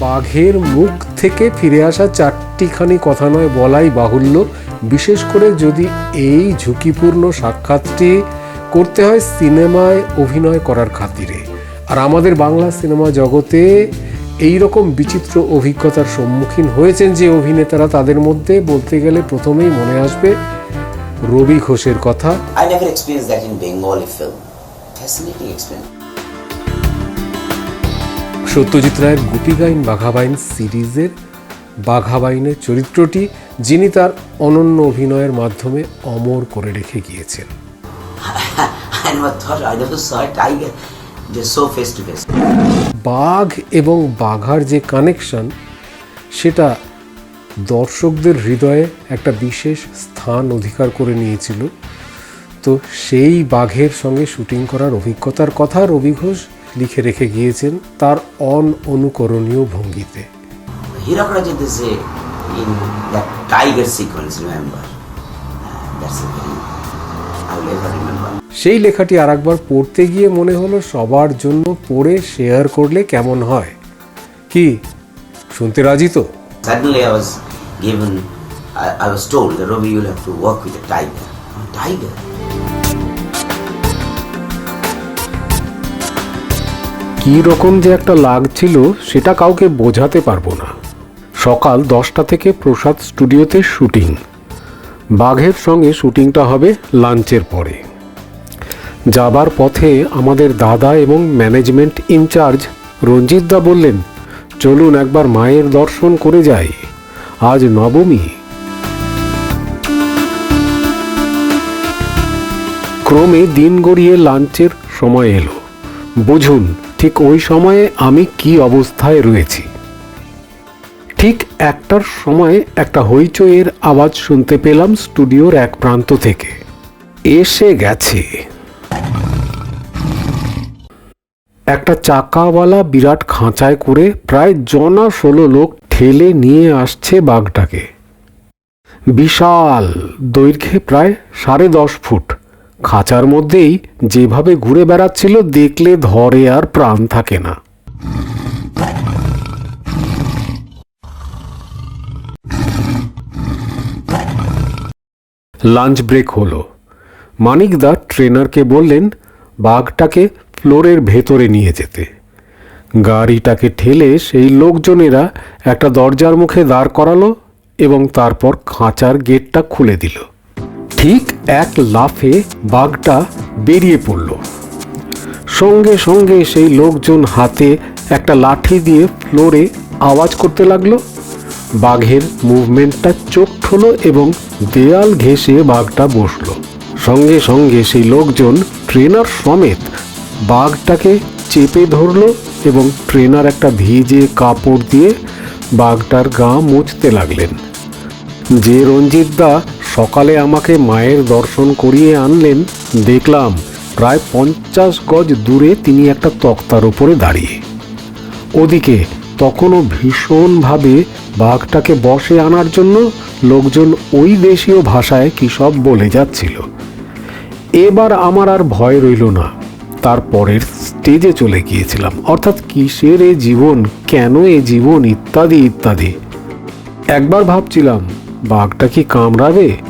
বাঘের মুখ থেকে ফিরে আসা চারটিখানি কথা নয় বলাই বাহুল্য বিশেষ করে যদি এই ঝুঁকিপূর্ণ সাক্ষাৎটি করতে হয় সিনেমায় অভিনয় করার খাতিরে আর আমাদের বাংলা সিনেমা জগতে এই রকম বিচিত্র অভিজ্ঞতার সম্মুখীন হয়েছেন যে অভিনেতারা, তাদের মধ্যে বলতে গেলে প্রথমেই মনে আসবে রবি ঘোষের কথা I never experienced that in Bengali film. Fascinating experience. Satyajit রায়ের গুপিগাইন বাঘাবাইন সিরিজের বাঘাবাইনের চরিত্রটি যিনি তার অনন্য অভিনয়ের মাধ্যমে অমর করে রেখে গিয়েছেন to face. বাঘ এবং বাঘার যে কানেকশন সেটা দর্শকদের হৃদয়ে একটা বিশেষ স্থান অধিকার করে নিয়েছিল তো সেই বাঘের সঙ্গে শুটিং করার অভিজ্ঞতার কথা রবি ঘোষ লিখে রেখে গিয়েছেন তার অন অনুকরণীয় ভঙ্গিতে সেই লেখাটি আর একবার পড়তে গিয়ে মনে হলো সবার জন্য পড়ে শেয়ার করলে কেমন হয়। কি? শুনতে রাজি তো? Suddenly I was given to work with a tiger কী রকম যে একটা লাগছিল সেটা কাউকে বোঝাতে পারব না। সকাল দশটা থেকে প্রসাদ স্টুডিওতে শুটিং। বাঘের সঙ্গে শুটিংটা হবে লাঞ্চের পরে। যাবার পথে আমাদের দাদা এবং ম্যানেজমেন্ট ইনচার্জ রঞ্জিত দা বললেন, চলুন একবার মায়ের দর্শন করে যাই। আজ নবমী। ক্রমে দিন গড়িয়ে লাঞ্চের সময় এলো। বুঝুন ঠিক ওই সময়ে আমি কি অবস্থায় রয়েছি? ঠিক একটার সময় একটা হইচইয়ের আওয়াজ শুনতে পেলাম স্টুডিওর এক প্রান্ত থেকে। এসে গেছে। একটা চাকাওয়ালা বিরাট খাঁচায় করে প্রায় জনা ষোলো লোক ঠেলে নিয়ে আসছে বাঘটাকে। বিশাল দৈর্ঘ্যে প্রায় সাড়ে দশ ফুট। খাঁচার মধ্যেই যেভাবে ঘুরে বেড়াচ্ছিল, দেখলে ধরে আর প্রাণ থাকে না। লাঞ্চ ব্রেক হলো। মানিকদা ট্রেনারকে বললেন, বাঘটাকে ফ্লোরের ভেতরে নিয়ে যেতে। গাড়িটাকে ঠেলে সেই লোকজনেরা একটা দরজার মুখে দাঁড় করালো এবং তারপর খাঁচার গেটটা খুলে দিল। ঠিক এক লাফে বাঘটা বেরিয়ে পড়ল। সঙ্গে সঙ্গে সেই লোকজন হাতে একটা লাঠি দিয়ে ফ্লোরে আওয়াজ করতে লাগল। বাঘের মুভমেন্টটা চোখ হলো এবং দেয়াল ঘেঁষে বাঘটা বসল। সঙ্গে সঙ্গে সেই লোকজন ট্রেনার সমেত বাঘটাকে চেপে ধরলো এবং ট্রেনার একটা ভিজে কাপড় দিয়ে বাঘটার গা মুছতে লাগলেন। যে রঞ্জিত দা সকালে আমাকে মায়ের দর্শন করিয়ে আনলেন, দেখলাম প্রায় পঞ্চাশ গজ দূরে তিনি একটা তক্তার উপরে দাঁড়িয়ে। ওদিকে তখনও ভীষণভাবে বাঘটাকে বসে আনার জন্য লোকজন ওই দেশীয় ভাষায় কী সব বলে যাচ্ছিল। এবার আমার আর ভয় রইল না। তারপরের স্টেজে চলে গিয়েছিলাম। অর্থাৎ কিসের এ জীবন, কেন এ জীবন, ইত্যাদি ইত্যাদি। একবার ভাবছিলাম, বাঘটা কি কামড়াবে?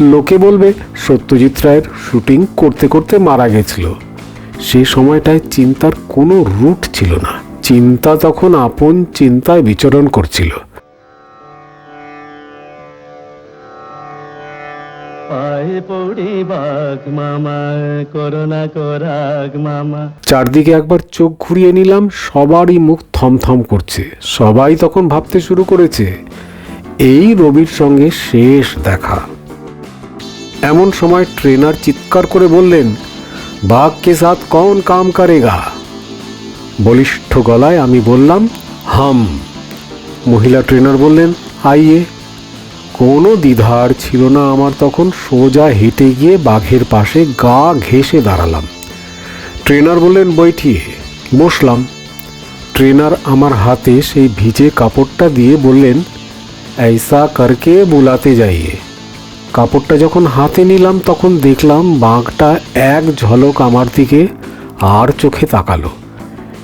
লোকে বলবে সত্যজিৎ রায়ের শুটিং করতে করতে মারা গেছিল। সে সময়টায় চিন্তার কোনো রুট ছিল না। চিন্তা তখন আপন চিন্তায় বিচরণ করছিল। চারদিকে একবার চোখ ঘুরিয়ে নিলাম সবারই মুখ থমথম করছে। সবাই তখন ভাবতে শুরু করেছে এই রবির সঙ্গে শেষ দেখা। এমন সময় ট্রেনার চিৎকার করে বললেন বাঘকে সাথ কন কাম কারেগা? বলিষ্ঠ গলায় আমি বললাম, হাম। মহিলা ট্রেনার বললেন, আইয়ে, কোনো দ্বিধার ছিল না আমার তখন, সোজা হেঁটে গিয়ে বাঘের পাশে গা ঘেসে দাঁড়ালাম। ট্রেনার বললেন বৈঠিয়ে বসলাম। ট্রেনার আমার হাতে সেই ভিজে কাপড়টা দিয়ে বললেন ऐसा करके बुलाते जाइए কাপড়টা যখন হাতে নিলাম, তখন দেখলাম বাঘটা এক ঝলক আমার দিকে আর চোখে তাকালো।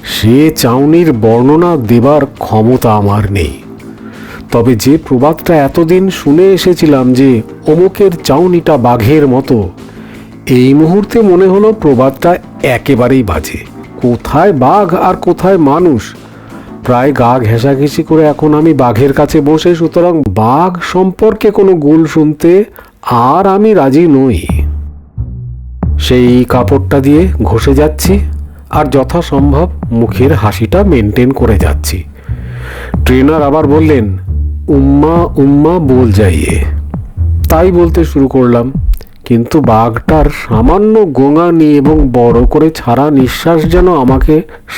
সে চাউনির বর্ণনা দেবার ক্ষমতা আমার নেই। তবে যে প্রবাদটা এতদিন শুনে এসেছিলাম যে অমুকের চাউনিটা বাঘের মতো, এই মুহূর্তে মনে হলো প্রবাদটা একেবারেই বাজে। কোথায় বাঘ আর কোথায় মানুষ প্রায় গা ঘেঁষাঘেঁষি করে এখন আমি বাঘের কাছে বসে, সুতরাং বাঘ সম্পর্কে কোনো গুল শুনতে আর আমি রাজি নই। সেই কাপড়টা দিয়ে ঘষে যাচ্ছি আর যথাসম্ভব মুখের হাসিটা মেনটেন করে যাচ্ছি। ট্রেনার আবার বললেন, উম্মা উম্মা, বল যাইয়ে। তাই বলতে শুরু করলাম, কিন্তু বাঘটার সামান্য গোঙানি এবং বড় করে ছাড়া নিঃশ্বাস যেন আমাকে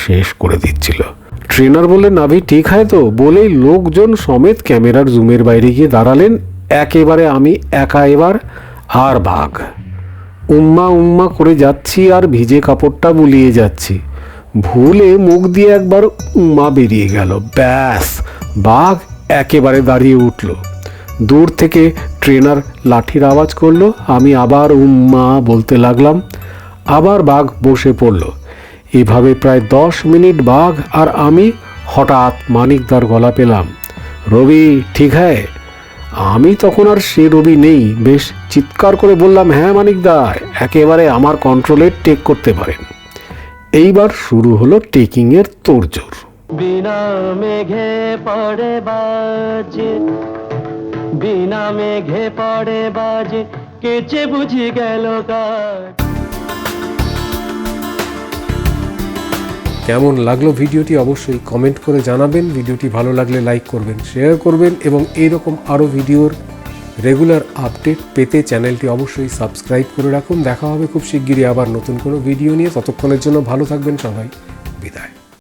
শেষ করে দিচ্ছিল। ট্রেনার বললেন নাভি ঠিক হয় তো। বলেই লোকজন সমেত ক্যামেরার জুমের বাইরে গিয়ে দাঁড়ালেন। একেবারে আমি একা এবার, আর বাঘ উম্মা উম্মা করে যাচ্ছি আর ভিজে কাপড়টা বুলিয়ে যাচ্ছি। ভুলে মুখ দিয়ে একবার উম্মা বেরিয়ে গেল। ব্যাস, বাঘ একেবারে দাঁড়িয়ে উঠল। দূর থেকে ট্রেনার লাঠির আওয়াজ করল। আমি আবার উম্মা বলতে লাগলাম। আবার বাঘ বসে পড়ল। এভাবে প্রায় দশ মিনিট বাঘ আর আমি হঠাৎ মানিকদার গলা পেলাম। রবি, ঠিক হ্যায় আমি তখন আর সে রবি নেই। বেশ চিৎকার করে বললাম হ্যাঁ মানিকদা একেবারে আমার কন্ট্রোলে টেক করতে পারেন। এইবার শুরু হলো টেকিংয়ের তোড়জোড়। বিনা মেঘে পড়ে বাজে, বিনা মেঘে পড়ে বাজে, কেচে বুঝি গেল কাজ কেমন লাগল ভিডিওটি অবশ্যই কমেন্ট করে জানাবেন। ভিডিওটি ভালো লাগলে লাইক করবেন শেয়ার করবেন এবং এইরকম আরও ভিডিওর রেগুলার আপডেট পেতে চ্যানেলটি অবশ্যই সাবস্ক্রাইব করে রাখুন। দেখা হবে খুব শিগগিরই আবার নতুন কোনো ভিডিও নিয়ে। ততক্ষণের জন্য ভালো থাকবেন সবাই। বিদায়।